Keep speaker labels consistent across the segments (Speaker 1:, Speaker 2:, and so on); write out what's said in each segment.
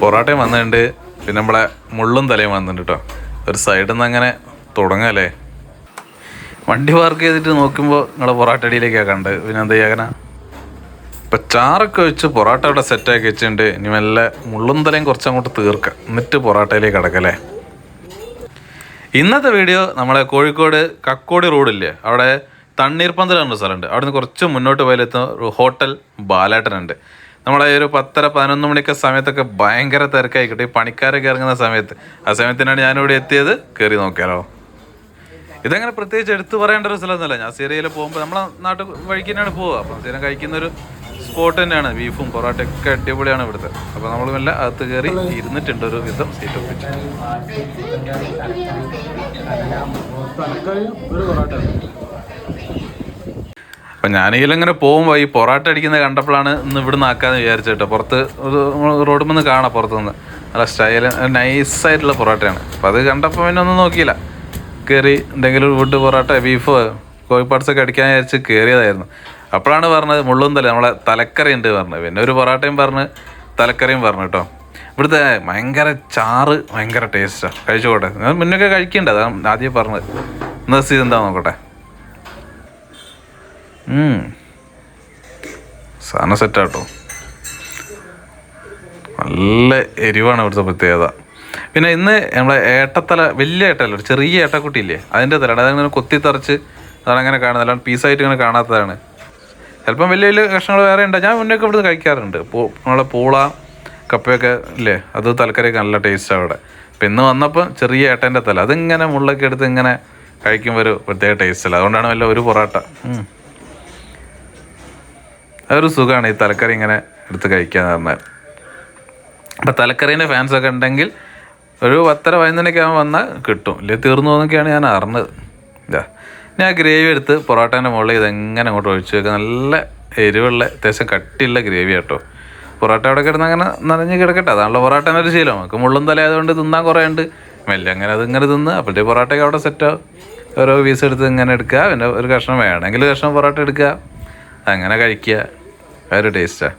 Speaker 1: പൊറോട്ടയും വന്നിട്ടുണ്ട്. പിന്നെ നമ്മളെ മുള്ളും തലയും വന്നിട്ടുണ്ട് കേട്ടോ ഒരു സൈഡിൽ നിന്ന് അങ്ങനെ തുടങ്ങല്ലേ? വണ്ടി പാർക്ക് ചെയ്തിട്ട് നോക്കുമ്പോൾ നിങ്ങളെ പൊറോട്ട അടിയിലേക്കാണ് കണ്ട് പിന്നെ എന്താ ചെയ്യാനാ ഇപ്പം ചാറൊക്കെ വെച്ച് പൊറോട്ട ഇവിടെ സെറ്റാക്കി വെച്ചിട്ടുണ്ട്. ഇനി മെല്ലെ മുള്ളും തലയും കുറച്ചങ്ങോട്ട് തീർക്കുക എന്നിട്ട് പൊറോട്ടയിലേക്ക് കിടക്കല്ലേ ഇന്നത്തെ വീഡിയോ നമ്മളെ കോഴിക്കോട് കക്കോടി റോഡില്ലേ അവിടെ തണ്ണീർപ്പന്തൽ എന്ന സ്ഥലമുണ്ട്. അവിടെ നിന്ന് കുറച്ച് മുന്നോട്ട് പോയാലെത്തുന്ന ഹോട്ടൽ ബാലേട്ടനുണ്ട്. നമ്മളെ ഒരു പത്തര പതിനൊന്ന് മണിക്ക് സമയത്തൊക്കെ ഭയങ്കര തിരക്കായി ഈ പണിക്കാരൊക്കെ ഇറങ്ങുന്ന സമയത്ത്. ആ സമയത്തിനാണ് ഞാനിവിടെ എത്തിയത്. കയറി നോക്കിയാലോ. ഇതങ്ങനെ പ്രത്യേകിച്ച് എടുത്തു പറയേണ്ട ഒരു സ്ഥലമൊന്നുമല്ല. ഞാൻ സീരയിൽ പോകുമ്പോൾ നമ്മളെ നാട്ടിൽ വഴിക്ക് തന്നെയാണ് പോവുക. അപ്പം സ്ഥിരം കഴിക്കുന്ന ഒരു സ്പോട്ട് തന്നെയാണ്. ബീഫും പൊറോട്ടയൊക്കെ അടിപൊളിയാണ് ഇവിടുത്തെ. അപ്പം നമ്മൾ മെല്ലെ അകത്ത് കയറി ഇരുന്നിട്ടുണ്ട് ഒരു വിധം സീറ്റ് ഒപ്പിച്ച് അപ്പം ഞാനെങ്കിലും ഇങ്ങനെ പോകുമ്പോൾ ഈ പൊറാട്ട അടിക്കുന്നത് കണ്ടപ്പോഴാണ് ഇന്ന് ഇവിടുന്ന് ആക്കാന്ന് വിചാരിച്ചു കേട്ടോ. പുറത്ത് റോഡിൽ നിന്ന് കാണാം പുറത്തുനിന്ന്. നല്ല സ്റ്റൈൽ നൈസായിട്ടുള്ള പൊറോട്ടയാണ്. അപ്പം അത് കണ്ടപ്പോൾ പിന്നെ ഒന്നും നോക്കിയില്ല. കയറി എന്തെങ്കിലും വുഡ് പൊറോട്ട ബീഫോ കോഴിപ്പാട്സൊക്കെ അടിക്കാൻ വിചാരിച്ച് കയറിയതായിരുന്നു അപ്പോഴാണ് പറഞ്ഞത് മുള്ളുന്തല തല നമ്മളെ തലക്കറി ഉണ്ട് പറഞ്ഞത്. പിന്നെ ഒരു പൊറോട്ടയും പറഞ്ഞ് തലക്കറിയും പറഞ്ഞു കേട്ടോ. ഇവിടുത്തെ ഭയങ്കര ചാറ് ഭയങ്കര ടേസ്റ്റാണ് കഴിച്ചോട്ടെ ഞാൻ മുന്നൊക്കെ കഴിക്കണ്ട അതാണ് ആദ്യം പറഞ്ഞത്. ഇന്ന് സീസൺ എന്താ നോക്കട്ടെ. സാധനം സെറ്റാട്ടോ. നല്ല എരിവാണ് ഇവിടുത്തെ പ്രത്യേകത. പിന്നെ ഇന്ന് നമ്മളെ ഏട്ടത്തല വലിയ ഏട്ടല്ല ഒരു ചെറിയ ഏട്ടക്കുട്ടി ഇല്ലേ അതിന്റെ തലാണ് അതങ്ങനെ കൊത്തി തറച്ച് അതങ്ങനെ കാണുന്നത്. അല്ലാണ്ട് പീസായിട്ട് ഇങ്ങനെ കാണാത്തതാണ്. ചിലപ്പം വലിയ വലിയ കഷ്ണങ്ങൾ വേറെ ഉണ്ട്. ഞാൻ മുന്നേ ഒക്കെ ഇവിടുന്ന് കഴിക്കാറുണ്ട്. പൂ നമ്മളെ പൂള കപ്പയൊക്കെ ഇല്ലേ? അത് തലക്കറിയൊക്കെ നല്ല ടേസ്റ്റാണ് അവിടെ. അപ്പം ഇന്ന് വന്നപ്പോൾ ചെറിയ ഏട്ടന്റെ തല. അതിങ്ങനെ മുള്ളൊക്കെ എടുത്ത് ഇങ്ങനെ കഴിക്കുമ്പോൾ ഒരു പ്രത്യേക ടേസ്റ്റല്ല അതുകൊണ്ടാണ് വല്ല ഒരു പൊറോട്ട. അതൊരു സുഖമാണ് ഈ തലക്കറി ഇങ്ങനെ എടുത്ത് കഴിക്കാന്ന് പറഞ്ഞാൽ. അപ്പം തലക്കറീന്റെ ഫാൻസൊക്കെ ഉണ്ടെങ്കിൽ ഒരു പത്തര പതിനൊക്കെ ആകുമ്പോൾ വന്നാൽ കിട്ടും. ഇല്ലേ തീർന്നു പോകുന്നൊക്കെയാണ് ഞാൻ അറിഞ്ഞത്. ഇതാ ഞാൻ ഗ്രേവി എടുത്ത് പൊറോട്ടേന്റെ മുകളിൽ ഇതെങ്ങനെ അങ്ങോട്ട് ഒഴിച്ചു വെക്കുക നല്ല എരിവുള്ള അത്യാവശ്യം കട്ടിയുള്ള ഗ്രേവി കേട്ടോ. പൊറോട്ട അവിടെ കിടന്ന് അങ്ങനെ നനഞ്ഞ് കിടക്കട്ടെ. അതാണല്ലോ പൊറോട്ടേന്റെ ഒരു ശീലം. നമുക്ക് മുള്ളും തല ആയതുകൊണ്ട് തിന്നാൻ കുറേ ഉണ്ട്. മെല്ലെ അങ്ങനെ അത് ഇങ്ങനെ തിന്ന് അപ്പോഴത്തെ പൊറോട്ടയൊക്കെ അവിടെ സെറ്റോ ഓരോ പീസ് എടുത്ത് ഇങ്ങനെ എടുക്കുക. പിന്നെ ഒരു കഷ്ണം വേണമെങ്കിൽ കഷ്ണം പൊറോട്ട എടുക്കുക. അങ്ങനെ കഴിക്കുക. വേറെ ടേസ്റ്റാണ്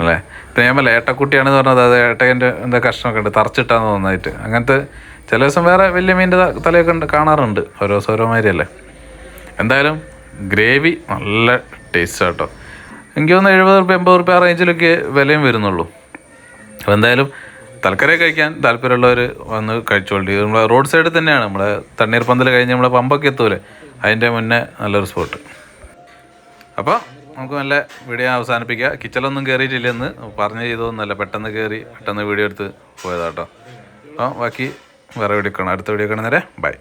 Speaker 1: അല്ലേ? ഇപ്പം ഞാൻ ഏട്ടക്കുട്ടിയാണെന്ന് പറഞ്ഞത് അത് ഏട്ടകന്റെ എന്താ കഷ്ണമൊക്കെ ഉണ്ട് തറച്ചിട്ടാന്ന് തോന്നായിട്ട്. അങ്ങനത്തെ ചില ദിവസം വേറെ വലിയ മീന്റെ തലയൊക്കെ ഉണ്ട് കാണാറുണ്ട് ഓരോ മാതിരിയല്ലേ എന്തായാലും ഗ്രേവി നല്ല ടേസ്റ്റ് കേട്ടോ. എനിക്ക് തോന്നുന്നു എഴുപത് റുപ്യ എൺപത് റുപ്യ ആ റേഞ്ചിലൊക്കെ വിലയും വരുന്നുള്ളൂ. അപ്പോൾ എന്തായാലും തലക്കറി കഴിക്കാൻ താല്പര്യമുള്ളവർ വന്ന് കഴിച്ചോളി. നമ്മൾ റോഡ് സൈഡിൽ തന്നെയാണ് നമ്മളെ തണ്ണീർപ്പന്തൽ കഴിഞ്ഞ് നമ്മളെ പമ്പൊക്കെ എത്തൂലേ? അതിന്റെ മുന്നേ നല്ലൊരു സ്പോട്ട് അപ്പോൾ നമുക്ക് നല്ല വീഡിയോ അവസാനിപ്പിക്കാം. കിച്ചലൊന്നും കയറിയിട്ടില്ലെന്ന് പറഞ്ഞ് ചെയ്തതൊന്നുമല്ല. പെട്ടെന്ന് കയറി പെട്ടെന്ന് വീഡിയോ എടുത്ത് പോയതാട്ടോ. അപ്പോൾ ബാക്കി വേറെ വീഡിയോ കാണാം. അടുത്ത വീഡിയോ കാണുന്നേരെ ബൈ